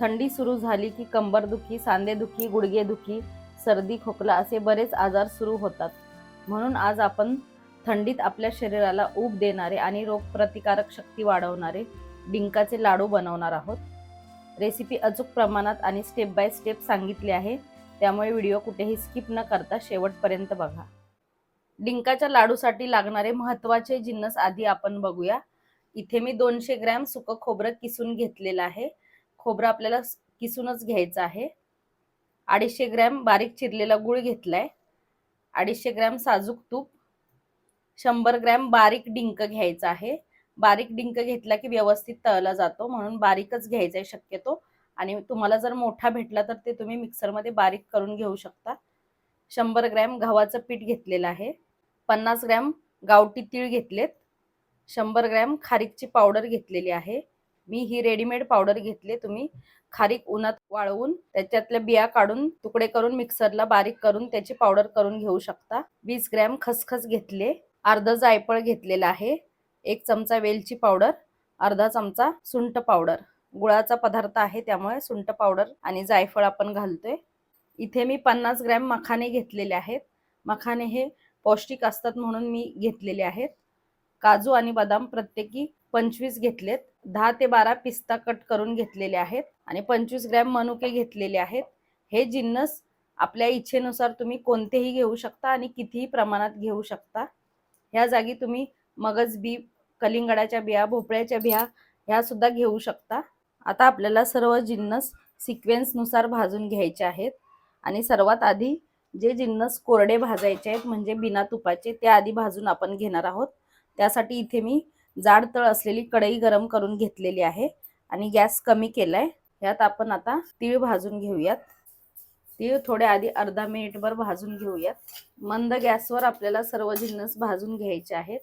थंडी सुरू झाली की कंबरदुखी सांधेदुखी गुडघेदुखी सर्दी खोकला असे बरेच आजार सुरू होतात. म्हणून आज आपण थंडीत आपल्या शरीराला ऊब देणारे आणि रोगप्रतिकारक शक्ती वाढवणारे डिंकाचे लाडू बनवणार आहोत. रेसिपी अचूक प्रमाणात आणि स्टेप बाय स्टेप सांगितली आहे. त्यामुळे व्हिडिओ कुठेही स्किप न करता शेवटपर्यंत बघा. डिंकाच्या लाडूसाठी लागणारे महत्त्वाचे जिन्नस आधी आपण बघूया. इथे मी दोनशे ग्रॅम सुकं खोबरं किसून घेतलेलं आहे. खोबरं आपल्याला किसूनच घ्यायचं आहे. अडीचशे ग्रॅम बारीक चिरलेला गूळ घेतलाय. अडीचशे ग्रॅम साजूक तूप. शंभर ग्रॅम बारीक डिंक घ्यायचा आहे. बारीक डिंक घेतला की व्यवस्थित तळला जातो म्हणून बारीकच घ्यायचा आहे शक्यतो. आणि तुम्हाला जर मोठा भेटला तर ते तुम्ही मिक्सरमध्ये बारीक करून घेऊ शकता. शंभर ग्रॅम गव्हाचं पीठ घेतलेलं आहे. पन्नास ग्रॅम गावठी तीळ घेतलेत. शंभर ग्रॅम खारीकची पावडर घेतलेली आहे. मी ही रेडीमेड पावडर घेतली. तुम्ही खारीक उन्हात वाळवून त्याच्यातल्या बिया काढून तुकडे करून मिक्सरला बारीक करून त्याची पावडर करून घेऊ शकता. वीस ग्रॅम खसखस घेतले. अर्ध जायफळ घेतलेलं आहे. एक चमचा वेलची पावडर अर्धा चमचा सुंठ पावडर गुळाचा पदार्थ आहे त्यामुळे सुंठ पावडर आणि जायफळ आपण घालतोय. इथे मी पन्नास ग्रॅम मखाने घेतलेले आहेत. मखाने हे पौष्टिक असतात म्हणून मी घेतलेले आहेत. काजू आणि बदाम प्रत्येकी पंचवीस घेतलेत. दहा ते बारा पिस्ता कट करून घेतलेले आहेत आणि पंचवीस ग्रॅम मनुके घेतलेले आहेत. हे जिन्नस आपल्या इच्छेनुसार तुम्ही कोणतेही घेऊ शकता आणि कितीही प्रमाणात घेऊ शकता. ह्या जागी तुम्ही मगज बी कलिंगडाच्या बिया भोपळ्याच्या बिया ह्या सुद्धा घेऊ शकता. आता आपल्याला सर्व जिन्नस सिक्वेन्सनुसार भाजून घ्यायचे आहेत. आणि सर्वात आधी जे जिन्नस कोरडे भाजायचे आहेत म्हणजे बिना तुपाचे ते आधी भाजून आपण घेणार आहोत. त्यासाठी इथे मी जाड तळ असलेली कढई गरम करून घेतलेली आहे. आणि गॅस कमी केलाय. यात आपण आता तीळ भाजून घेऊयात. तीळ थोडे आधी अर्धा मिनिटभर भाजून घेऊयात. मंद गॅसवर आपल्याला सर्व जिन्नस भाजून घ्यायचे आहेत.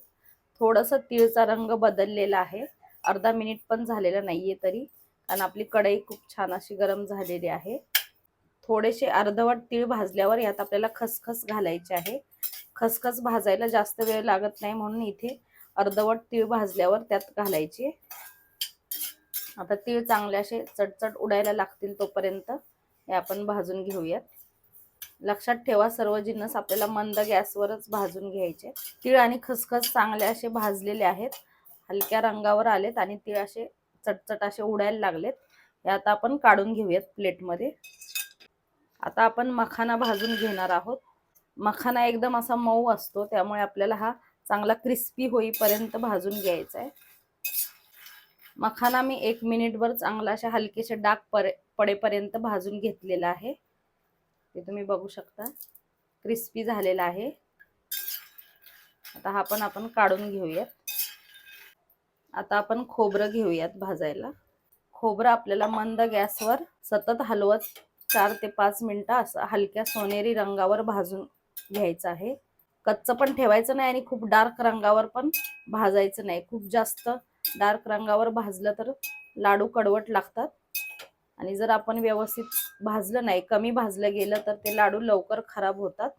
थोडंसं तीळचा रंग बदललेला आहे. अर्धा मिनिट पण झालेला नाहीये तरी कारण आपली कढई खूप छान अशी गरम झालेली आहे. थोडेसे अर्धवट तीळ भाजल्यावर यात आपल्याला खसखस घालायचे आहे. खसखस भाजायला जास्त वेळ लागत नाही म्हणून इथे अर्धवट तीळ भाजल्यावर त्यात घालायचे. आता तीळ चांगले असे चटचट उडायला लागतील तोपर्यंत हे आपण भाजून घेऊयात. लक्षात ठेवा सर्व जिन्नस आपल्याला मंद गॅसवरच भाजून घ्यायचे. तीळ आणि खसखस चांगले असे भाजलेले आहेत. हलक्या रंगावर आलेत आणि तीळ असे चटचट असे उडायला लागलेत. हे आता आपण काढून घेऊयात प्लेटमध्ये. आता आपण मखाना भाजून घेणार आहोत. मखाना एकदम असा मऊ असतो त्यामुळे आपल्याला हा चांगला क्रिस्पी होईपर्यंत भाजून घ्यायचा आहे मखाना मी एक मिनिटभर चांगला अशा हलकेसे डाग परे पडेपर्यंत भाजून घेतलेला आहे. ते तुम्ही बघू शकता. क्रिस्पी झालेला आहे. आता हा पण आपण काढून घेऊयात. आता आपण खोबरं घेऊयात भाजायला. खोबरं आपल्याला मंद गॅसवर सतत हलवत चार ते पाच मिनटं असं हलक्या सोनेरी रंगावर भाजून घ्यायचं आहे. कच्चं पण ठेवायचं नाही आणि खूप डार्क रंगावर पण भाजायचं नाही. खूप जास्त डार्क रंगावर भाजलं तर लाडू कडवट लागतात. आणि जर आपण व्यवस्थित भाजलं नाही कमी भाजलं गेलं तर ते लाडू लवकर खराब होतात.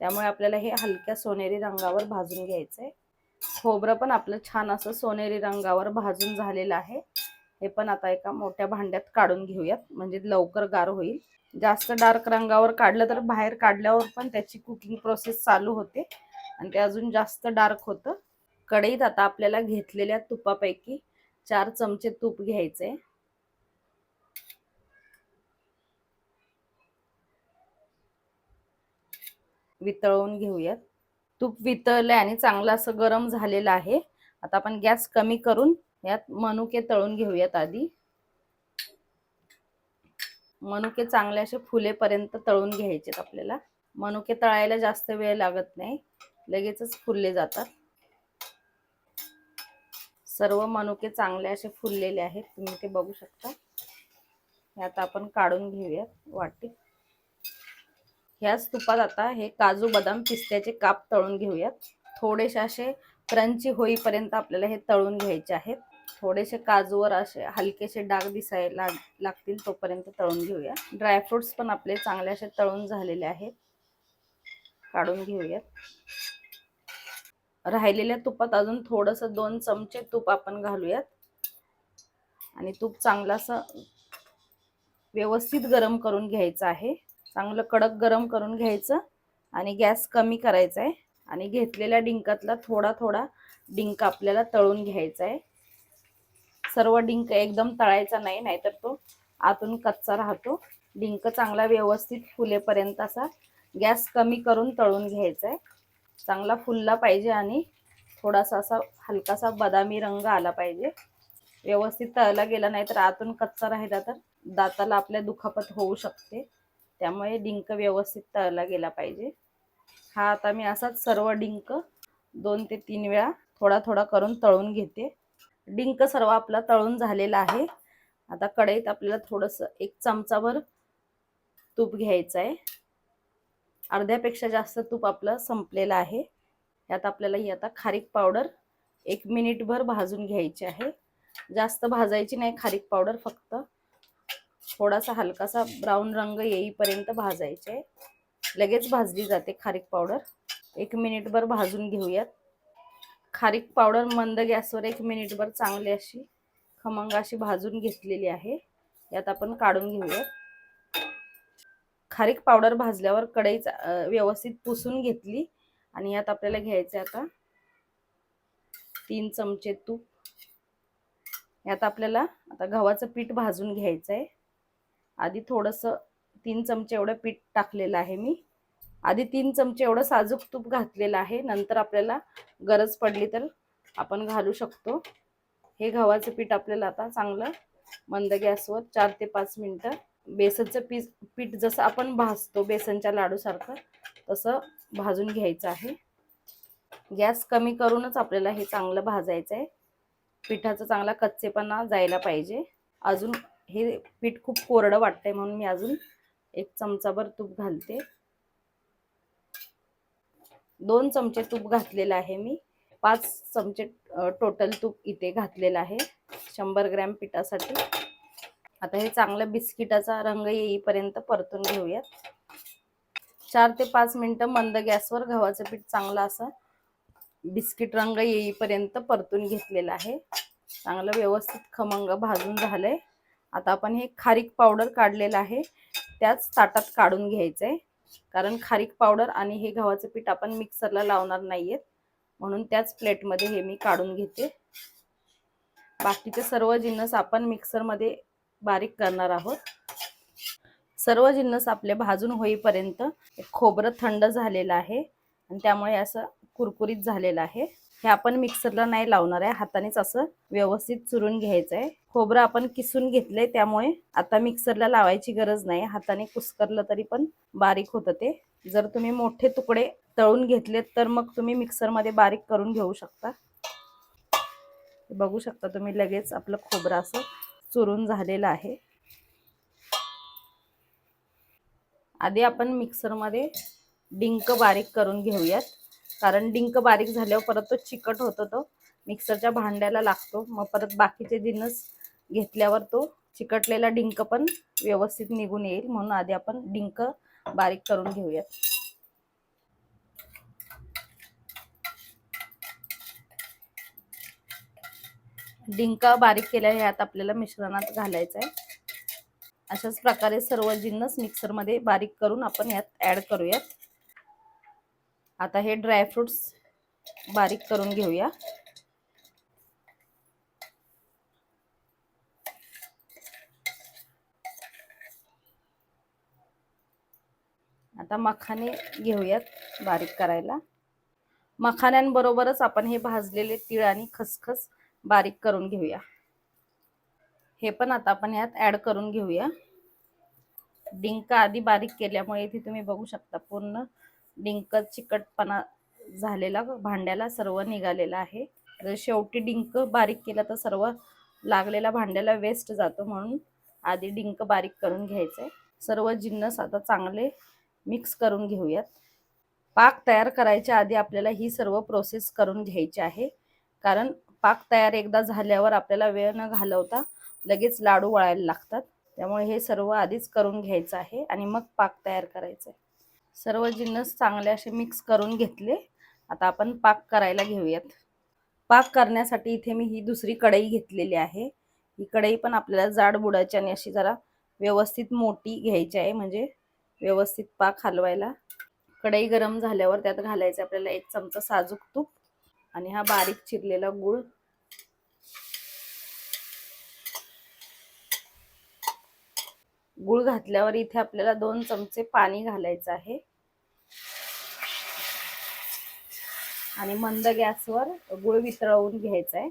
त्यामुळे आपल्याला हे हलक्या सोनेरी रंगावर भाजून घ्यायचं आहे खोबरं पण आपलं छान असं सोनेरी रंगावर भाजून झालेलं आहे. हे पण आता एका मोठ्या भांड्यात काढून घेऊयात. म्हणजे लवकर गार होईल. जास्त डार्क रंगावर काढलं तर बाहेर काढल्यावर पण त्याची कुकिंग प्रोसेस चालू होते. आणि ते अजून जास्त डार्क होतं. कढईत आता आपल्याला घेतलेल्या तुपापैकी चार चमचे तूप घ्यायचे. वितळवून घेऊयात. तूप वितळलंय आणि चांगलं असं गरम झालेलं आहे. आता आपण गॅस कमी करून यात मनुके तळून घेऊयात आधी. मनुके चांगले असे फुलेपर्यंत तळून घ्यायचेत आपल्याला. मनुके तळायला जास्त वेळ लागत नाही. लगेचच फुलले जातात. सर्व मनुके चांगले असे फुललेले आहेत. तुम्ही ते बघू शकता. ह्यात आपण काढून घेऊयात वाटे. ह्याच तुपात आता हे काजू बदाम पिस्त्याचे काप तळून घेऊयात. थोडेसे असे क्रंची होईपर्यंत आपल्याला हे तळून घ्यायचे आहेत. थोडेसे काजूवर असे हलकेसे डाग दिसायला लागतील तोपर्यंत तळून घेऊया. ड्रायफ्रुट्स पण आपले चांगले असे तळून झालेले आहेत. काढून घेऊयात. राहिलेल्या तुपात अजून थोडंसं दोन चमचे तूप आपण घालूयात. आणि तूप चांगलं असं व्यवस्थित गरम करून घ्यायचं आहे. चांगलं कडक गरम करून घ्यायचं आणि गॅस कमी करायचा आहे. आणि घेतलेल्या डिंकातला थोडा थोडा डिंक आपल्याला तळून घ्यायचा आहे सर्व डिंक एकदम तळायचा नाही नाहीतर तो आतून कच्चा राहतो. डिंक चांगला व्यवस्थित फुलेपर्यंत असा गॅस कमी करून तळून घ्यायचा आहे चांगला फुलला पाहिजे आणि थोडासा असा हलकासा बदामी रंग आला पाहिजे. व्यवस्थित तळला गेला नाही तर आतून कच्चा राहिला तर दाताला आपल्या दुखापत होऊ शकते. त्यामुळे डिंक व्यवस्थित तळला गेला पाहिजे. हा आता मी असाच सर्व डिंक दोन ते तीन वेळा थोडा थोडा करून तळून घेते. डिंक सर्व आपला तळून झालेला आहे. आता कढईत आपल्याला थोडंसं एक चमचाभर तूप घ्यायचं आहे. अर्ध्यापेक्षा जास्त तूप आपलं संपलेलं आहे. यात आपल्याला ही आता खारीक पावडर एक मिनिटभर भाजून घ्यायची आहे. जास्त भाजायची नाही खारीक पावडर फक्त थोडासा हलकासा ब्राऊन रंग येईपर्यंत भाजायचे आहे. लगेच भाजली जाते खारीक पावडर. एक मिनिटभर भाजून घेऊयात. खारीक पावडर मंद गॅसवर एक मिनिटभर चांगली अशी खमंग अशी भाजून घेतलेली आहे. यात आपण काढून घेऊयात. खारीक पावडर भाजल्यावर कढई व्यवस्थित पुसून घेतली आणि यात आपल्याला घ्यायचं आता तीन चमचे तूप. यात आपल्याला आता गव्हाचं पीठ भाजून घ्यायचं आहे आधी थोडंसं तीन चमचे एवढं पीठ टाकलेलं आहे मी. आधी तीन चमचे एवढं साजूक तूप घातलेलं आहे. नंतर आपल्याला गरज पडली तर आपण घालू शकतो. हे गव्हाचं पीठ आपल्याला आता चांगलं मंद गॅसवर चार ते पाच मिनटं बेसनचं पीस पीठ जसं आपण भाजतो बेसनच्या लाडूसारखं तसं भाजून घ्यायचं आहे. गॅस कमी करूनच आपल्याला हे चांगलं भाजायचं आहे. पिठाचा चांगला कच्चेपणा जायला पाहिजे. अजून हे पीठ खूप कोरडं वाटतंय म्हणून मी अजून एक चमचाभर तूप घालते. दोन चमचे तूप घातलेलं आहे मी. पाच चमचे टोटल तूप इथे घातलेलं आहे. शंभर ग्रॅम पिठासाठी. आता हे चांगलं बिस्किटाचा रंग येईपर्यंत परतून घेऊयात. चार ते पाच मिनटं मंद गॅसवर गव्हाचं पीठ चांगलं असं बिस्किट रंग येईपर्यंत परतून घेतलेलं आहे. चांगलं व्यवस्थित खमंग भाजून झालंय. आता आपण हे खारीक पावडर काढलेलं आहे. त्याच ताटात काढून घ्यायचं आहे कारण खारीक पावडर आणि हे गव्हाचं पीठ आपण मिक्सरला लावणार नाहीयेत. म्हणून त्याच प्लेटमध्ये हे मी काढून घेते. बाकीचे सर्व जिन्नस आपण मिक्सरमध्ये बारीक करणार आहोत. सर्व जिन्नस आपले भाजून होईपर्यंत खोबरं थंड झालेलं आहे. आणि त्यामुळे असं कुरकुरीत झालेलं आहे. हे आपण मिक्सरला नाही लावणार आहे. हातानेच असं व्यवस्थित चुरून घ्यायचं आहे खोबरं आपण किसून घेतलंय त्यामुळे आता मिक्सरला लावायची गरज नाही. हाताने कुस्करलं तरी पण बारीक होतं ते. जर तुम्ही मोठे तुकडे तळून घेतलेत तर मग तुम्ही मिक्सरमध्ये बारीक करून घेऊ शकता. बघू शकता तुम्ही लगेच आपलं खोबरं असं चुरून झालेलं आहे. आधी आपण मिक्सरमध्ये डिंक बारीक करून घेऊयात. कारण डिंक बारीक झाल्यावर परत तो चिकट होतो तो. मिक्सरच्या भांड्याला लागतो. मग परत बाकीचे जिन्नस घेतल्यावर तो चिकटलेला डिंक पण व्यवस्थित निघून येईल. म्हणून आधी आपण डिंक बारीक करून घेऊयात. डिंक बारीक केल्या ह्यात आपल्याला मिश्रणात घालायचं आहे अशाच प्रकारे सर्व जिन्नस मिक्सरमध्ये बारीक करून आपण यात ॲड करूयात. आता हे ड्रायफ्रुट्स बारीक करून घेऊया. आता मखाने घेऊयात बारीक करायला. मखान्यांबरोबरच आपण हे भाजलेले तीळ आणि खसखस बारीक करून घेऊया. हे पण आता आपण यात ॲड करून घेऊया. डिंक आधी बारीक केल्यामुळे इथे तुम्ही बघू शकता पूर्ण डिंक चिकटपणा झालेला भांड्याला सर्व निघालेला आहे. जर शेवटी डिंक बारीक केला तर सर्व लागलेला भांड्याला वेस्ट जातो म्हणून आधी डिंक बारीक करून घ्यायचं. आहे सर्व जिन्नस आता चांगले मिक्स करून घेऊयात. पाक तयार करायच्या आधी आपल्याला ही सर्व प्रोसेस करून घ्यायची आहे. कारण पाक तयार एकदा झाल्यावर आपल्याला वेळ न घालवता लगेच लाडू वळायला लागतात. त्यामुळे हे सर्व आधीच करून घ्यायचं आहे आणि मग पाक तयार करायचं आहे सर्व जिन्नस चांगले असे मिक्स करून घेतले. आता आपण पाक करायला घेऊयात. पाक करण्यासाठी इथे मी ही दुसरी कढई घेतलेली आहे. ही कढई पण आपल्याला जाड बुडायची आणि अशी जरा व्यवस्थित मोठी घ्यायची आहे म्हणजे व्यवस्थित पाक हलवायला. कढई गरम झाल्यावर त्यात घालायचं आपल्याला एक चमचा साजूक तूप आणि हा बारीक चिरलेला गूळ. गूळ घातल्यावर इथे आपल्याला दोन चमचे पाणी घालायचं आहे. आणि मंद गॅसवर गुळ वितळवून घ्यायचा आहे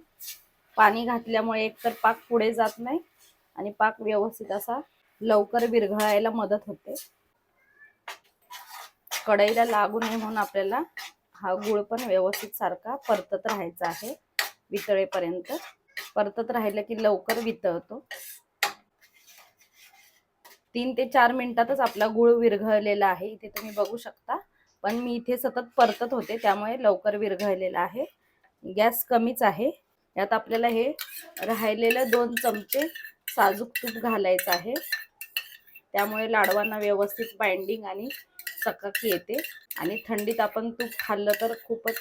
पाणी घातल्यामुळे एकतर पाक पुढे जात नाही आणि पाक व्यवस्थित असा लवकर विरघळायला मदत होते. कढईला लागू नये म्हणून आपल्याला हा गुळ पण व्यवस्थित सारखा परतत राहायचा आहे वितळेपर्यंत. परतत राहिलं की लवकर वितळतो. तीन ते चार मिनिटातच आपला गुळ विरघळलेला आहे. इथे तुम्ही बघू शकता. पण मी इथे सतत परतत होते त्यामुळे लवकर विरघळलेला आहे. गॅस कमीच आहे. यात आपल्याला हे राहिलेलं दोन चमचे साजूक तूप घालायचं आहे. त्यामुळे लाडवांना व्यवस्थित बाइंडिंग आणि चकाकी येते. आणि थंडीत आपण तूप खाल्लं तर खूपच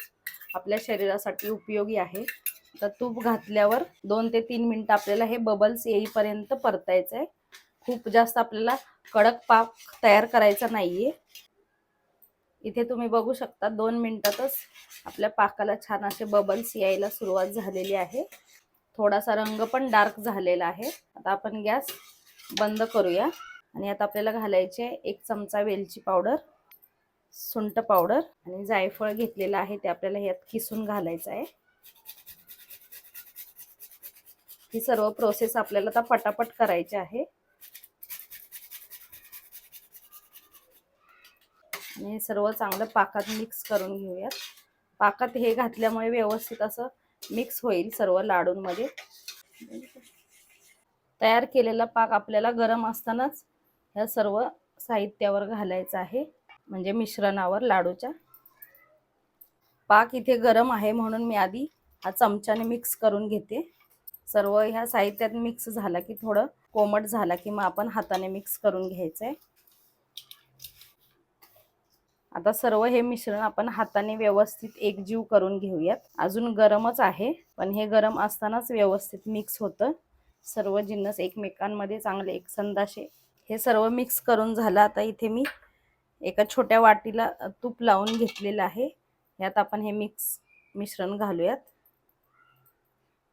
आपल्या शरीरासाठी उपयोगी आहे. तर तूप घातल्यावर दोन ते तीन मिनटं आपल्याला हे बबल्स येईपर्यंत परतायचं आहे खूप जास्त आपल्याला कडक पाक तयार करायचा नाहीये. इथे तुम्ही बघू शकता दोन मिनिटातच आपल्या पाकाला छान असे बबल्स यायला सुरुवात झालेली आहे. थोडासा रंग पण डार्क झालेला आहे. आता आपण गॅस बंद करूया. आणि आता आपल्याला घालायचे एक चमचा वेलची पावडर सुंट पावडर आणि जायफळ घेतलेलं आहे ते आपल्याला यात किसून घालायचं आहे. ही सर्व प्रोसेस आपल्याला आता पटापट करायची आहे. आणि हे सर्व चांगलं पाकात मिक्स करून घेऊयात. पाकात हे घातल्यामुळे व्यवस्थित असं मिक्स होईल सर्व लाडूंमध्ये. तयार केलेला पाक आपल्याला गरम असतानाच ह्या सर्व साहित्यावर घालायचं आहे म्हणजे मिश्रणावर लाडूच्या. पाक इथे गरम आहे म्हणून मी आधी हा चमच्याने मिक्स करून घेते. सर्व ह्या साहित्यात मिक्स झाला की थोडं कोमट झाला की मग आपण हाताने मिक्स करून घ्यायचं आहे आता सर्व हे मिश्रण आपण हाताने व्यवस्थित एकजीव करून घेऊयात. अजून गरमच आहे पण हे गरम असतानाच व्यवस्थित मिक्स होतं. सर्व जिन्नस एकमेकांमध्ये चांगले एकसंध असे. हे सर्व मिक्स करून झालं आता इथे मी एका छोट्या वाटीला तूप लावून घेतलेलं आहे. यात आपण हे मिक्स मिश्रण घालूयात.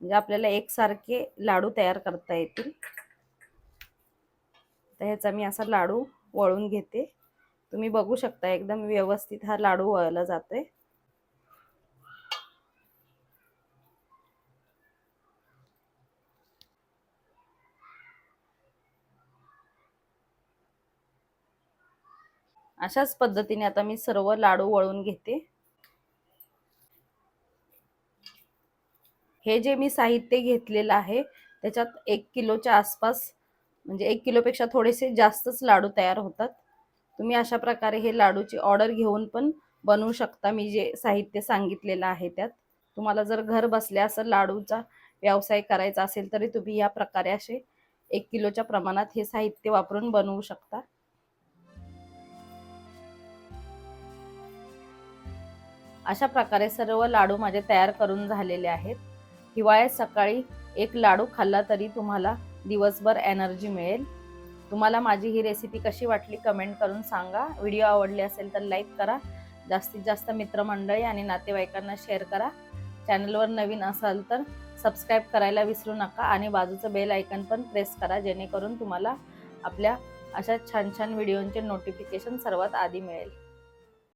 म्हणजे आपल्याला एकसारखे लाडू तयार करता येतील. तर ह्याचा मी असा लाडू वळून घेते. तुम्ही बघू शकता एकदम व्यवस्थित हा लाडू वळला जातोय. अशाच पद्धतीने आता मी सर्व लाडू वळून घेते. हे जे मी साहित्य घेतलेलं आहे त्याच्यात एक किलोच्या आसपास म्हणजे एक किलोपेक्षा थोडेसे जास्तच लाडू तयार होतात. तुम्ही अशा प्रकारे हे लाडूची ऑर्डर घेऊन पण बनवू शकता. मी जे साहित्य सांगितलेलं आहे त्यात. तुम्हाला जर घर बसल्या असं लाडूचा व्यवसाय करायचा असेल तरी तुम्ही या प्रकारे असे एक किलोच्या प्रमाणात हे साहित्य वापरून बनवू शकता. अशा प्रकारे सर्व लाडू माझे तयार करून झालेले आहेत. हिवाळ्यात सकाळी एक लाडू खाल्ला तरी तुम्हाला दिवसभर एनर्जी मिळेल. तुम्हाला माझी ही रेसिपी कशी वाटली कमेंट करून सांगा. व्हिडिओ आवडले असेल तर लाईक करा. जास्तीत जास्त मित्रमंडळी आणि नातेवाईकांना शेअर करा. चॅनलवर नवीन असाल तर सबस्क्राईब करायला विसरू नका आणि बाजूचं बेल आयकन पण प्रेस करा जेणेकरून तुम्हाला आपल्या अशा छान छान व्हिडिओंचे नोटिफिकेशन सर्वात आधी मिळेल.